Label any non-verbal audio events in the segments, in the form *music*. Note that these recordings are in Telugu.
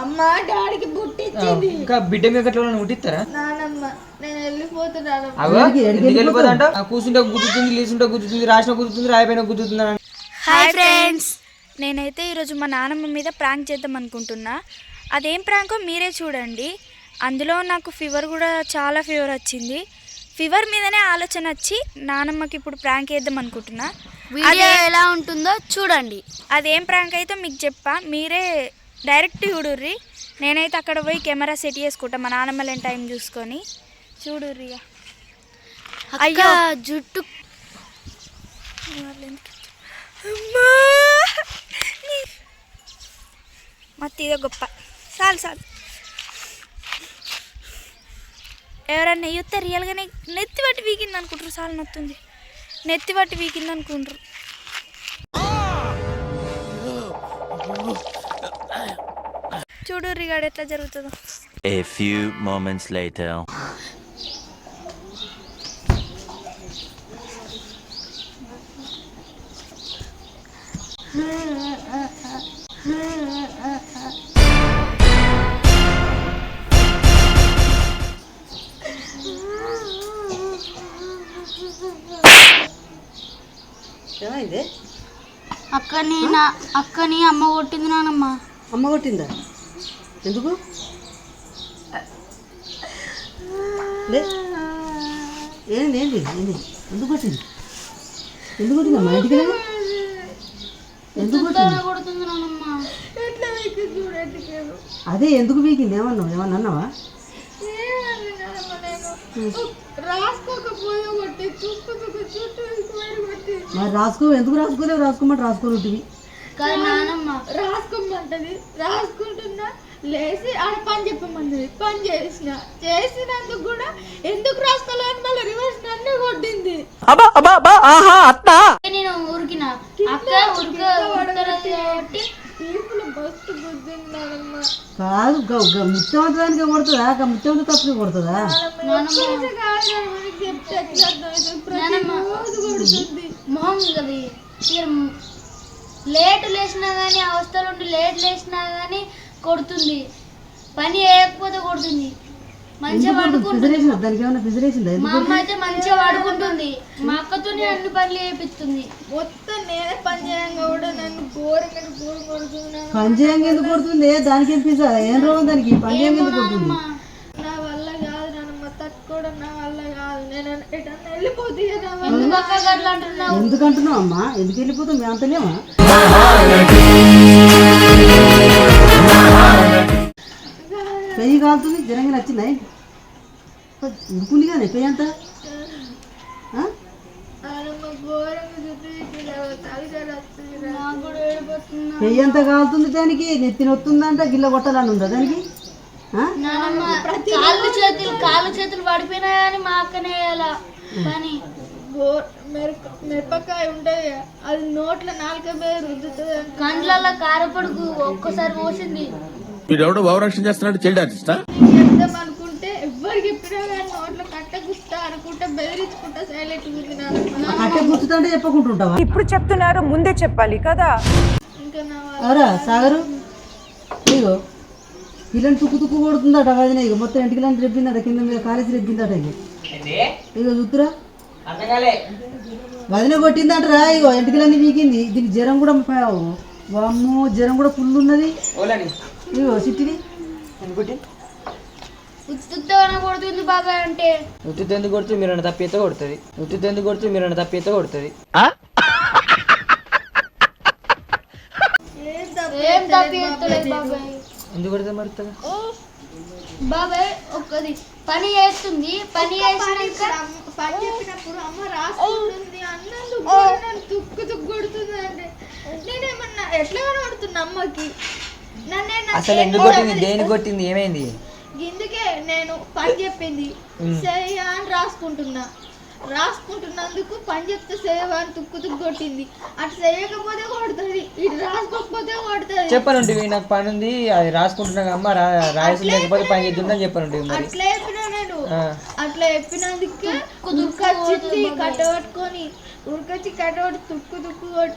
అమ్మ డాడీకి బుట్టిచ్చింది ఇంకా బిడ్డ మీద నానమ్మ నేను వెళ్ళిపోతున్నాను వెళ్ళిపోతాంట కూర్చుంటే లేచుంటే రాసిన రాయపైన హాయ్ ఫ్రెండ్స్ నేనైతే ఈరోజు మా నాన్నమ్మ మీద ప్రాంక్ చేద్దాం అనుకుంటున్నా. అదేం ప్రాంకో మీరే చూడండి. అందులో నాకు ఫీవర్ కూడా చాలా ఫీవర్ వచ్చింది. ఫీవర్ మీదనే ఆలోచన వచ్చి నానమ్మకి ఇప్పుడు ప్రాంక్ వేద్దాం అనుకుంటున్నా. వీడియో ఎలా ఉంటుందో చూడండి. అదేం ప్రాంక్ అయితే మీకు చెప్పా. మీరే డైరెక్ట్ చూడుర్రి. నేనైతే అక్కడ పోయి కెమెరా సెట్ చేసుకుంటా మా నాన్నమ్మ లేని టైం చూసుకొని. చూడుర్రి. అయ్యో. జుట్టు. అమ్మా! మత్తి ఇదో గొప్ప. చాలు చాలు. ఎవరన్నా చూస్తే రియల్గానే నెత్తి పట్టి వీకింది అనుకుంటారు చాలు నొత్తుంది. నెత్తి పట్టి వీకింది అనుకుంటారు చూడు రిగాడు ఎట్లా జరుగుతుందో. A few moments later. ఏమైంది? అక్కని నా అక్కని అమ్మ కొట్టింది నానమ్మ. అమ్మ కొట్టిందా? ఎందుకు? ఏంది ఏంది ఏంది? ఎందుకు కొట్టింది? ఎందుకు అమ్మ ఇంటికి. ఎందుకు అదే ఎందుకు వీకింది? ఏమన్నావు? ఏమన్నా అన్నావా? మరి రాసుకో ఎందుకు రాసుకోలేవు? రాసుకోమంటే నానమ్మ రాసుకోమంటది. రాసుకుంటున్నా లేచి ఆడ పని చెప్పమంటది పని చేసిన. చేసినందుకు కూడా ఎందుకు రాసుకోలేని మళ్ళీ రివర్స్ నన్ను కొట్టింది. నేను ఉరికిన అక్క ఉరక కాబట్టి బస్సు కాదు కొడుతుందా? చెప్తే మొహం లేట్ లేచినా కానీ అవస్థలు ఉండి లేట్ లేచినా కానీ కొడుతుంది. పని వేయకపోతే కొడుతుంది. మంచిగా పడుకుంటుంది. మా అమ్మ అయితే మంచిగా పడుకుంటుంది. మా అక్కతోనే అన్ని పనులు చేపిస్తుంది. మొత్తం నేనే పని చేయంగా కూడా నన్ను ఘోరంగా ఘోరం కొడుతున్నాను పంచయంగా ఎందుకు కొడుతుంది? దానికి ఏం పిజ్జా ఏం రోగం దానికి? పంచయంగా ఎందుకు కొడుతుంది? నా వల్ల కాదు తట్టుకోవడం నా వల్ల కాదు. నేను ఎటన్నా వెళ్ళిపోతే నా వల్ల ఎందుకు అక్క అట్లా అంటున్నావు? ఎందుకు అంటున్నావు అమ్మా? ఎందుకు వెళ్ళిపోతాం మేము అంతలేమా పెయ్యి కాలుతుంది జరంగా నచ్చిందా ఉడుకుంది కానీ పెయ్యి అంతా? పెయ్యి అంతా కాలుతుంది దానికి నెత్తి నొత్తుందంట గిల్ల కొట్టాలని ఉందా దానికి? కాళ్ళు చేతులు కాళ్ళు చేతులు పడిపోయినా కానీ మా అక్కనే వేయాల. పని మిరపకాయ ఉంటుంది కదా, అది నోట్ల నాలుక మీద రుద్దుతుంది అంట. కండ్లల్లో కారపడుకు ఒక్కసారి పోసింది. వీడెవడో భావరక్షణ చేస్తున్నాడు? చైల్డ్ ఆర్టిస్టా? చెప్దాం అనుకుంటే ఎవరికి చెప్పినా కానీ నోట్లో కట్ట గుస్తా అనుకుంటే బెదిరించుకుంటా సైలెంట్ ఉంది నాన్నమ్మ. ఆ కట్టె గుచ్చుతుంటే చెప్పకుంటుంటావా? ఇప్పుడు చెప్తున్నారు ముందే చెప్పాలి కదా. ఇంకా నా వల్ల అవరా సాగరు? తుక్కు తుక్కు కొడుతుందట వదిన ఇక మొత్తం ఇంటికి రెబ్బిందట కింద మీద కాలేజీ రెబ్బిందట ఇక ఇగో చూతురా వదిన కొట్టిందటరా ఇగో. ఎంటికలన్నీ వీకింది దీనికి జ్వరం కూడా ప- వామ్మో జ్వరం కూడా ఫుల్ ఉన్నది. సిట్టిది కొడుతుంది బాబాయ్ అంటే. ఉత్తి ఎందుకు కొడుతుంది? మీరు తప్పి ఎత్త కొడుతుంది. ఉత్తి ఎందుకు కొడుతుంది? మీరు తప్పి ఎత్త కొడుతుంది. ఏం తప్పి ఎత్తలేదు బాబాయ్. ఎందుకు కొడుతుంది మరి ఉత్తగా? బాబాయ్ ఒక్కది. పని చేస్తుంది. పని చేసినాక అమ్మ- పని చెప్పినప్పుడు అమ్మ రాసుకుంటుంది అన్నందుకు నన్ను తుక్కు తుక్కు కొడుతుంది అంటే. నేనేమన్నా ఎట్లా కనబడుతున్నా అమ్మకి? అసలు ఎందుకు కొట్టింది? దేనికి కొట్టింది? ఏమైంది? ఇందుకే నేను పని చెప్పింది. సేయ అని రాసుకుంటున్నా. రాసుకుంటున్నందుకు పని చెప్తే సేవ అని తుక్కు తుక్కు కొట్టింది. అటు చేయకపోతే కొడుతుంది ఇటు రాసుకోకపోతే కొడుతుంది. చెప్పనుండి నాకు పని ఉంది అది రాసుకుంటున్నా అమ్మ రా రాయాల్సి లేకపోతే పని చేద్దాం చెప్పనుండి మరి. అట్లా చెప్పినా నేను. అట్లా చెప్పినందుకే ఉరికొచ్చింది కట్టబట్టుకొని ఉరికొచ్చి కట్టబట్టి తుక్కు తుక్కు కొట్టి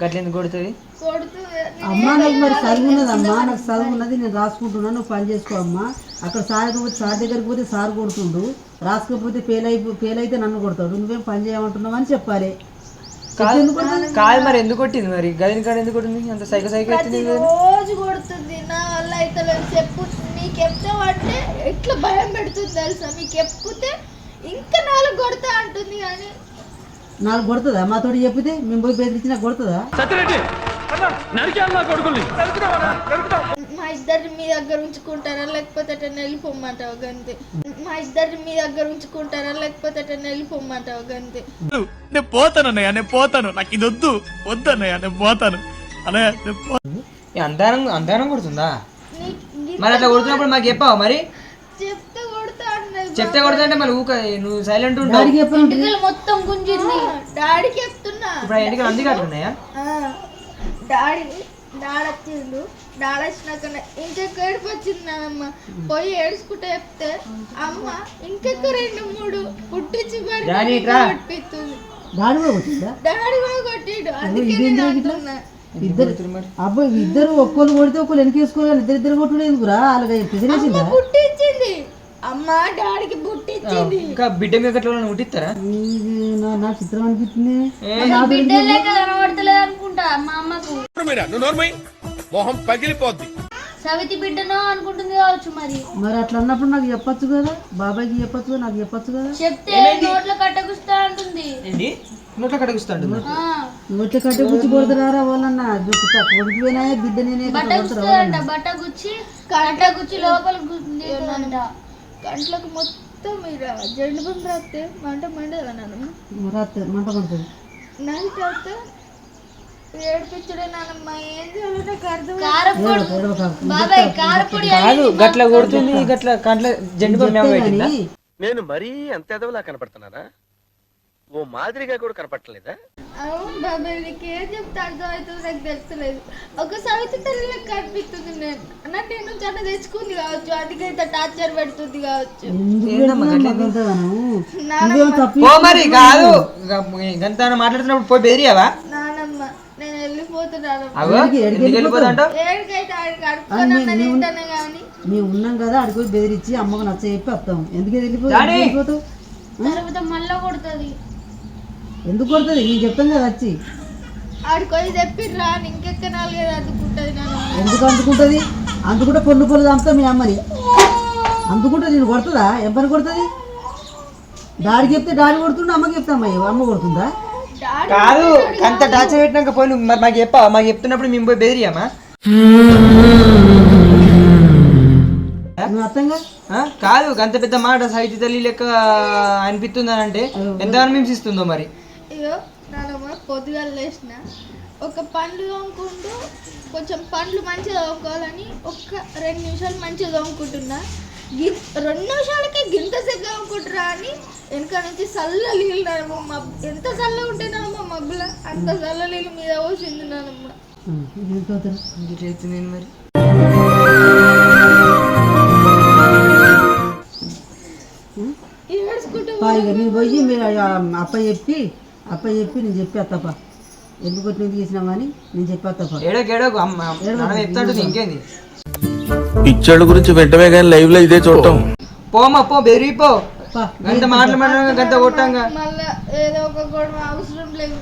గట్ల ఎందుకు కొడుతుంది? కొడుతూ అమ్మా నాకు మరి చదువు ఉన్నది అమ్మా నాకు చదువు ఉన్నది నేను రాసుకుంటున్నాను నువ్వు పని చేసుకో అమ్మా. అక్కడ సార్ పోతే సార్ దగ్గరికి పోతే సార్ కొడుతుండు. రాసుకోకపోతే ఫెయిల్ అయిపో ఫెయిల్ అయితే నన్ను కొడతాడు. నువ్వేం పని చేయమంటున్నావు అని చెప్పాలి. కాదు మరి ఎందుకు కొట్టింది మరి? గదిని కాడ ఎందుకు కొట్టింది? అంత సైకిల్ సైకిల్ ఎత్తింది కదా? రోజు కొడుతుంది. నా వల్ల అయితే చెప్పు. నీకు చెప్తావంటే ఎట్లా భయం పెడుతుంది తెలుసా? మీకు చెప్తే ఇంకా నాలుగు కొడతా అంటుంది కానీ నాలుగు కొడుతుందా? మాతోటి చెప్పితే మేము పోయి బెదిరించినా కొడుతుందా? మా ఇద్దరిని మీ దగ్గర ఉంచుకుంటారా? లేకపోతే అటన్నా వెళ్ళిపోమ్మంటావు గంతే? మా ఇద్దరిని మీ దగ్గర ఉంచుకుంటారా? లేకపోతే అటన్నా వెళ్ళిపోమ్మంటావు గంతే? నేను పోతాను అన్నయ్య. నేను పోతాను. నాకు ఇది వద్దు. వద్దు అన్నయ్య. నేను పోతాను. అన్నయ్య నేను పో- అందానం కొడుతుందా? మరి అట్లా కొడుతున్నప్పుడు మాకు చెప్పావు మరి? చెప్తే కొడుతుంటే మరి ఊక నువ్వు సైలెంట్ ఉంటావు. చెప్పండి మొత్తం గుంజింది డాడీకి చెప్తున్నా. ఇప్పుడు ఆ డాడీ డాడీ వచ్చిండు. డాడీ వచ్చినాక ఇంకెక్క ఏడుపు వచ్చింది నానమ్మ పోయి ఏడుచుకుంటే చెప్తే అమ్మ ఇంకెక్క రెండు మూడు పుట్టించి మరి డాడీ ఇట్రా. డాడీ కూడా కొట్టిందా డాడీ కూడా కొట్టిండు. అందుకే ఇదేంటి నేను ఇట్లా? అంటున్నా. ఇద్దరు అబ్బాయి ఇద్దరు ఒక్కరు కొడితే ఒకరు వెనకేసుకోవాలి ఇద్దరు ఇద్దరు కొట్టుడు ఎందుకురా? అలాగే పిసిరేసిందా? పుట్టించింది. అమ్మ డాడీకి పుట్టించింది. ఇంకా బిడ్డ మీద ఇది నా- నా చిత్రం అనిపిస్తుంది. బిడ్డ లేక కనబడతలేదు అనుకుంటా మా అమ్మకు. మొహం పగిలిపోద్ది. సవితి బిడ్డనో అనుకుంటుంది కావచ్చు మరి. మరి అట్లా అన్నప్పుడు నాకు చెప్పొచ్చు కదా? బాబాయ్కి చెప్పొచ్చు కదా? నాకు చెప్పొచ్చు కదా? చెప్తే నోట్లో కట్టకుస్తా అంటుంది. ఏంటి? నోట్లో కడగిస్తాడు ఆ, నోట్ల కట్టే గుచ్చి కొడుతురారా వాళ్ళన్నా? కొడుకుపోయినా బిడ్డ నేనే బట్ట గుచ్చుతుందంట బట్ట గుచ్చి కట్ట గుచ్చి లోపల కంట్లోకి మొత్తం ఇక జండు బండి రాస్తే మంట మండదా రాత్రి మంట పడుతుంది. నైట్ వస్తే ఏడిపించడే నానమ్మ ఏం చేయాలో నాకు అర్థం కారపొడి ఏడవకు. బాబాయ్ కారపొడి కాదు గట్ల కొడుతుంది గట్ల కంట్ల జెండు బొమ్మ ఏమో పెట్టిందా? కానీ నేను మరీ అంత ఎదవలా కనపడుతున్నానా? ఓ మాదిరిగా కూడా కనపడలేదా అవును బాబాయ్ నీకు ఏం చెప్తే అర్థం అవుతుందో నాకు సవితి తల్లికి కనిపిస్తుంది నేను. అన్న నేను చాలా తెచ్చుకుంది కావచ్చు అందుకే ఇంత టార్చర్ పెడుతుంది కావచ్చు. పో మరి కాదు. గంత మాట్లాడుతున్నప్పుడు పోయి బెదిరియావా? నానమ్మ నేను వెళ్ళిపోతున్నాను ఏడికైతే ఆడికి కానీ మేము ఉన్నాం కదా అడిగి బెదిరించి అమ్మకు నచ్చ చెప్పి వస్తాం. ఎందుకు! వెళ్ళిపోతావు? తర్వాత మళ్ళా కొడుతుంది. ఎందుకు కొడుతుంది? నేను చెప్తాను కదా వచ్చి ఆడికి అని ఇంకెక్క నాలుగైదు అద్దుకుంటుంది నానమ్మ ఎందుకు అందుకుంటుంది? అందుకుంటే పొన్ను పొన్ను చంపుతాం మీ అమ్మని. అందుకుంటే నేను కొడుతుందా? ఎవరిని కొడుతుంది? డాడీ చెప్తే డాడీ కొడుతుండే అమ్మకి చెప్తా అమ్మ కొడుతుందా? కాదు అంత టార్చర్ పెట్టినాక పోయి నువ్వు మరి మాకు చెప్పావా? మాకు చెప్తున్నప్పుడు మేము పోయి బెదిరియామా? నువ్వు అర్థంగా ఆ? కాదు గంత పెద్ద మాట సాహిత్య తల్లి లెక్క అనిపిస్తుందని అంటే ఎంతగానో హింసిస్తుందో మరి. అయ్యో నానమ్మ పొద్దుగాల లేచిన. ఒక పండ్లు తోముకుంటూ కొంచెం పండ్లు మంచిగా తోముకోవాలని ఒక్క రెండు నిమిషాలు మంచిగా తోముకుంటున్నా. గి రెండు నిమిషాలకే గింత సేపు అనుకుంటురా అని వెనక నుంచి చల్ల నీళ్ళు నానమ్మ మబ్ ఎంత చల్లగా ఉంటేనమ్మ మబ్బుల అంత చల్ల నీళ్ళు మీద పోసింది నానమ్మ వెళ్ళిపోతారు మరి పోయి మీరు అప్ప చెప్పి అప్ప చెప్పి నేను చెప్పి అత్తప్ప ఎందుకు చేసినావా అని నేను చెప్పి అమ్మ నాన్న చెప్తాడు ఇంకేంది పిచ్చోళ్ళ గురించి వెంటనే కానీ లైవ్లో ఇదే చూడటం. పోమా పో బెదిరిపో. పా, గంత మాటలు మాట్లాడంగా గంత కొట్టంగా. మళ్ళా ఏదో ఒక గొడవ అవసరం లేదు.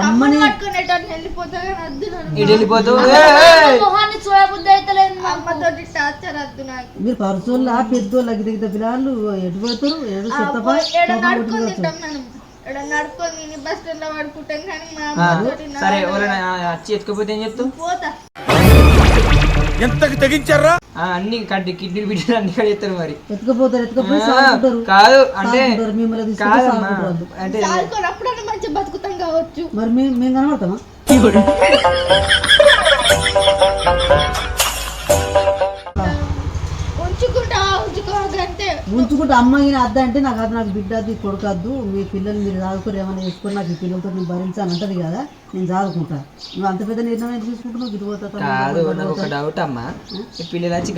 అమ్మని పట్టుకునేటట్టు వెళ్ళిపోతా కానీ వద్దు నానమ్మ. ఇటు వెళ్ళిపోతావు? ఏయ్, ఏయ్. మొహాన్ని చూడబుద్ధి అవుతలేదు మాకు. అమ్మతోటి టార్చర్ వద్దు నాకు. మీరు పరుసోళ్ళ పెద్దోళ్ళ గిద్ద పిల్లలు ఎటు పోతారు? ఏడు చెత్తపా ఎడ నడుకొని తింటాం మనం. ఎడ నడుకొని తిని బస్ స్టాండ్లో పడుకుంటాం కానీ మా ఆ, అమ్మతోటి నా సరే ఎవరైనా వచ్చి ఎత్తుకపోతే ఏం చెప్తావు పోతా. ఎంతకి తెగించారా? ఆ, అన్ని కడ్డి కిడ్నీ బిడ్డలు అన్ని కడ మరి. ఎత్తుకపోతారు ఎత్తుకపోయి ఆ, కాదు అంటే సాగుకుంటారు మిమ్మల్ని తీసుకుంటే కాదమ్మా సాగుకుంటారు అంటే చాలుకొని అప్పుడన్నా మంచిగా బతుకుతాం కావచ్చు. మరి మేము మేము కనబడతామా? *laughs* ఉంచుకుంటే అమ్మాయి అద్ద అంటే నాకు అది నాకు బిడ్డ అది కొడుకద్దు మీ పిల్లలు మీరు చదువుకొని ఏమైనా చేసుకొని నాకు ఈ పిల్లలతో నేను భరించాను అంటది కదా నేను చదువుకుంటా. నువ్వు అంత పెద్ద నిర్ణయం తీసుకుంటున్నావు? ఇటు పోతా కాదు నాకు ఒక డౌట్ అమ్మా. ఈ పిల్లలు వచ్చి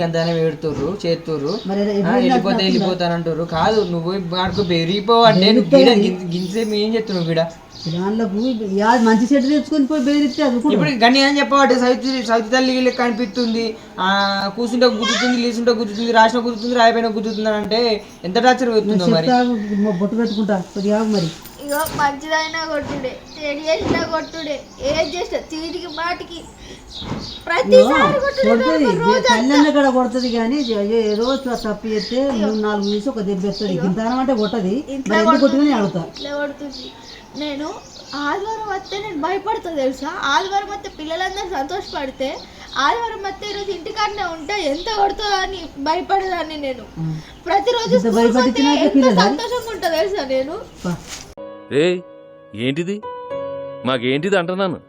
మరి ఆ, ఎప్పుడు వెళ్ళిపోతే వెళ్ళిపోతానంటారు కాదు నువ్వు నువ్వు గీడ గింజ ఏం చెప్తున్నావు గీడ? మంచి చెట్టు తెచ్చుకొని పోయి బెదిరిస్తే అది ఇప్పుడు గని అని చెప్పబట్టే సవితి సవితి తల్లి లెక్క అనిపిస్తుంది. ఆ కూర్చుంటే గుద్దుతుంది లేచుంటే గుద్దుతుంది రాసిన గుద్దుతుంది రాయపైన అని అంటే ఎంత టార్చర్ అవుతుందో మరి? బొట్టు పెట్టుకుంటా కొద్దిగా మరి. ఇగో మంచిదైనా కొట్టుడే చెడు చేసినా కొట్టుడే ఏం చేసినా చీటికి మాటికి. ప్రతిసారి కొట్టుడే కొడుతుంది. కాడ కానీ ఏదో తప్పు చేస్తే మూడు నాలుగు వేసి ఒక దెబ్బ ఇంతనం అంటే కొట్టది. నేను అడుగుతా ఇట్లా కొడుతుంది. నేను ఆదివారం వస్తే నేను భయపడతా తెలుసా? ఆదివారం వస్తే పిల్లలందరూ సంతోషపడితే ఆదివారం వస్తే ఈరోజు ఇంటికాడనే ఉంటే ఎంత కొడుతుందో అని భయపడేదాన్ని నేను. ప్రతిరోజు? సంతోషంగా ఉంటా తెలుసా నేను. రే ఏంటిది? మాకేంటిది అంటున్నాను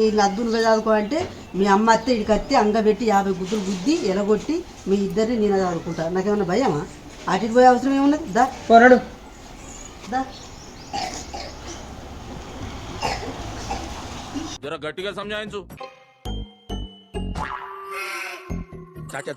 ఈ లద్దులు చదువుకో అంటే మీ అమ్మ అత్తే ఇడికి అత్తే అంగబెట్టి యాభై గుద్దులు గుద్ది ఎలగొట్టి మీ ఇద్దరిని నేను చదువుకుంటా. నాకేమన్నా భయమా? అటు పోయే అవసరం ఏమున్నది? దా. పోరాడు. దా. జర గట్టిగా సంజాయించు. స్టార్ట్